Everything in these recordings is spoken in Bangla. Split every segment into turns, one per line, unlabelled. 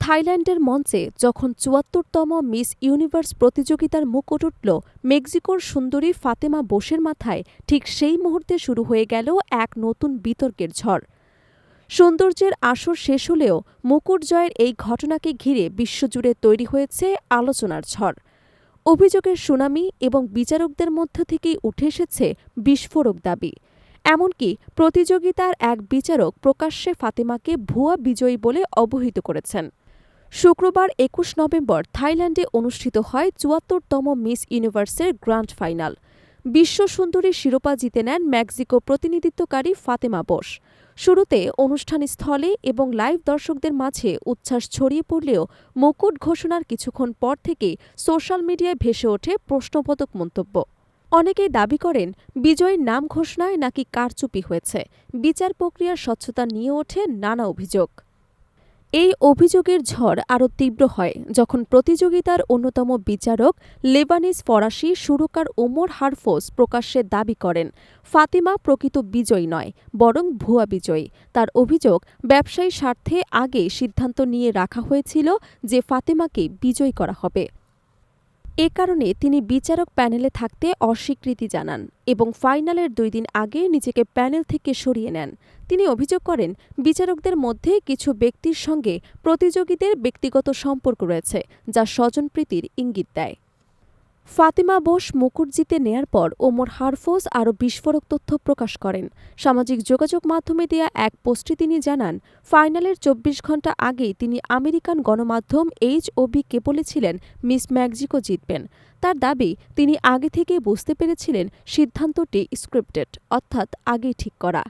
থাইল্যান্ডের মঞ্চে যখন চুয়াত্তরতম মিস ইউনিভার্স প্রতিযোগিতার মুকুট উঠল, মেক্সিকোর সুন্দরী ফাতেমা বোসের মাথায় ঠিক সেই মুহূর্তে শুরু হয়ে গেল এক নতুন বিতর্কের ঝড়। সৌন্দর্যের আসর শেষ হলেও মুকুট জয়ের এই ঘটনাকে ঘিরে বিশ্বজুড়ে তৈরি হয়েছে আলোচনার ঝড়। অভিযোগের সুনামি এবং বিচারকদের মধ্য থেকেই উঠে এসেছে বিস্ফোরক দাবি। এমনকি প্রতিযোগিতার এক বিচারক প্রকাশ্যে ফাতেমাকে ভুয়া বিজয়ী বলে অবহিত করেছেন। শুক্রবার একুশ নভেম্বর থাইল্যান্ডে অনুষ্ঠিত হয় চুয়াত্তরতম মিস ইউনিভার্সের গ্র্যান্ড ফাইনাল। বিশ্ব সুন্দরী শিরোপা জিতে নেন মেক্সিকো প্রতিনিধিত্বকারী ফাতেমা বোস। শুরুতে অনুষ্ঠান স্থলে এবং লাইভ দর্শকদের মাঝে উচ্ছ্বাস ছড়িয়ে পড়লেও মুকুট ঘোষণার কিছুক্ষণ পর থেকেই সোশ্যাল মিডিয়ায় ভেসে ওঠে প্রশ্নবোধক মন্তব্য। অনেকেই দাবি করেন, বিজয়ীর নাম ঘোষণায় নাকি কারচুপি হয়েছে। বিচার প্রক্রিয়ার স্বচ্ছতা নিয়ে ওঠে নানা অভিযোগ। এই অভিযোগের ঝড় আরও তীব্র হয় যখন প্রতিযোগিতার অন্যতম বিচারক লেবানিজ ফরাসি সুরকার ওমর হারফোস প্রকাশ্যে দাবি করেন, ফাতিমা প্রকৃত বিজয়ী নয়, বরং ভুয়া বিজয়ী। তার অভিযোগ, ব্যবসায়ী স্বার্থে আগে সিদ্ধান্ত নিয়ে রাখা হয়েছিল যে ফাতেমাকে বিজয়ী করা হবে। এ কারণে তিনি বিচারক প্যানেলে থাকতে অস্বীকৃতি জানান এবং ফাইনালের দুই দিন আগে নিজেকে প্যানেল থেকে সরিয়ে নেন। তিনি অভিযোগ করেন, বিচারকদের মধ্যে কিছু ব্যক্তির সঙ্গে প্রতিযোগীদের ব্যক্তিগত সম্পর্ক রয়েছে, যা স্বজনপ্রীতির ইঙ্গিত দেয়। ফাতিমা বোস মুকুট জিতে নেয়ার পর ওমর হারফোজ আরও বিস্ফোরক তথ্য প্রকাশ করেন। সামাজিক যোগাযোগ মাধ্যমে দেয়া এক পোস্টে তিনি জানান, ফাইনালের চব্বিশ ঘণ্টা আগেই তিনি আমেরিকান গণমাধ্যম এইচ ও বিকে বলেছিলেন, মিস ম্যাক্সিকো জিতবেন। তার দাবি, তিনি আগে থেকেই বুঝতে পেরেছিলেন সিদ্ধান্তটি স্ক্রিপ্টেড, অর্থাৎ আগেই ঠিক করা।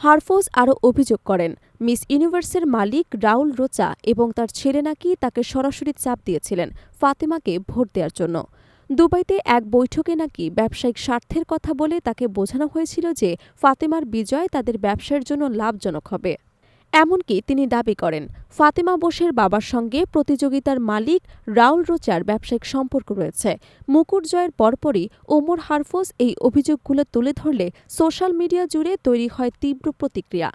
হারফোজ আরও অভিযোগ করেন, মিস ইউনিভার্সের মালিক রাউল রোচা এবং তার ছেলে নাকি তাকে সরাসরি চাপ দিয়েছিলেন ফাতেমাকে ভোট দেওয়ার জন্য। দুবাইতে এক বৈঠকে নাকি ব্যবসায়িক স্বার্থের কথা বলে তাকে বোঝানো হয়েছিল যে ফাতেমার বিজয় তাদের ব্যবসার জন্য লাভজনক হবে। এমনকি তিনি দাবি করেন, ফাতেমা বোসের বাবার সঙ্গে প্রতিযোগিতার মালিক রাউল রোচার ব্যবসায়িক সম্পর্ক রয়েছে। মুকুট জয়ের পরপরই ওমর হারফোস এই অভিযোগগুলো তুলে ধরলে সোশ্যাল মিডিয়া জুড়ে তৈরি হয় তীব্র প্রতিক্রিয়া।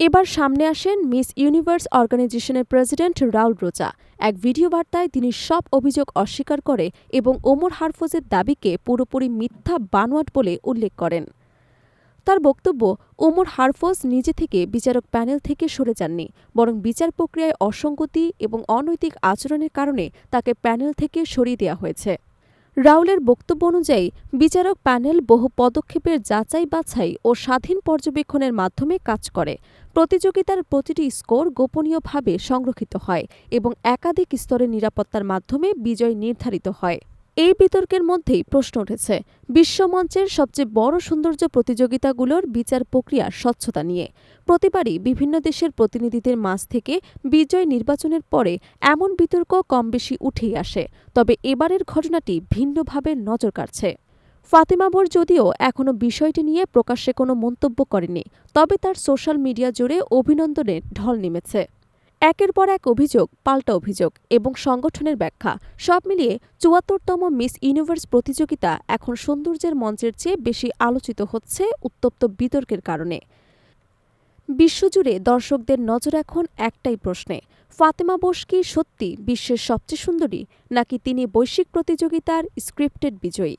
এবার সামনে আসেন মিস ইউনিভার্স অর্গানাইজেশনের প্রেসিডেন্ট রাউল রোচা এক ভিডিও বার্তায় তিনি সব অভিযোগ অস্বীকার করে এবং ওমর হারফোজের দাবিকে পুরোপুরি মিথ্যা বানোয়াট বলে উল্লেখ করেন। তার বক্তব্য, ওমর হারফোজ নিজে থেকে বিচারক প্যানেল থেকে সরে যাননি, বরং বিচার প্রক্রিয়ায় অসঙ্গতি এবং অনৈতিক আচরণের কারণে তাকে প্যানেল থেকে সরিয়ে দেওয়া হয়েছে। রাউলের বক্তব্য অনুযায়ী, বিচারক প্যানেল বহু পদক্ষেপের যাচাই বাছাই ও স্বাধীন পর্যবেক্ষণের মাধ্যমে কাজ করে। প্রতিযোগিতার প্রতিটি স্কোর গোপনীয়ভাবে সংরক্ষিত হয় এবং একাধিক স্তরের নিরাপত্তার মাধ্যমে বিজয় নির্ধারিত হয়। এই বিতর্কের মধ্যেই প্রশ্ন উঠেছে। বিশ্বমঞ্চের সবচেয়ে বড় সৌন্দর্য প্রতিযোগিতাগুলোর বিচার প্রক্রিয়ার স্বচ্ছতা নিয়ে। প্রতিবারই বিভিন্ন দেশের প্রতিনিধিদের মাঝ থেকে বিজয় নির্বাচনের পরে এমন বিতর্ক কম বেশি উঠেই আসে। তবে এবারের ঘটনাটি ভিন্নভাবে নজর কাড়ছে। ফাতেমাবর যদিও এখনও বিষয়টি নিয়ে প্রকাশ্যে কোনো মন্তব্য করেনি, তবে তার সোশ্যাল মিডিয়া জুড়ে অভিনন্দনের ঢল নেমেছে। একের পর এক অভিযোগ, পাল্টা অভিযোগ এবং সংগঠনের ব্যাখ্যা, সব মিলিয়ে চুয়াত্তরতম মিস ইউনিভার্স প্রতিযোগিতা এখন সৌন্দর্যের মঞ্চের চেয়ে বেশি আলোচিত হচ্ছে উত্তপ্ত বিতর্কের কারণে। বিশ্বজুড়ে দর্শকদের নজর এখন একটাই প্রশ্নে, ফাতেমা বোস কি সত্যি বিশ্বের সবচেয়ে সুন্দরী, নাকি তিনি বৈশ্বিক প্রতিযোগিতার স্ক্রিপ্টেড বিজয়ী?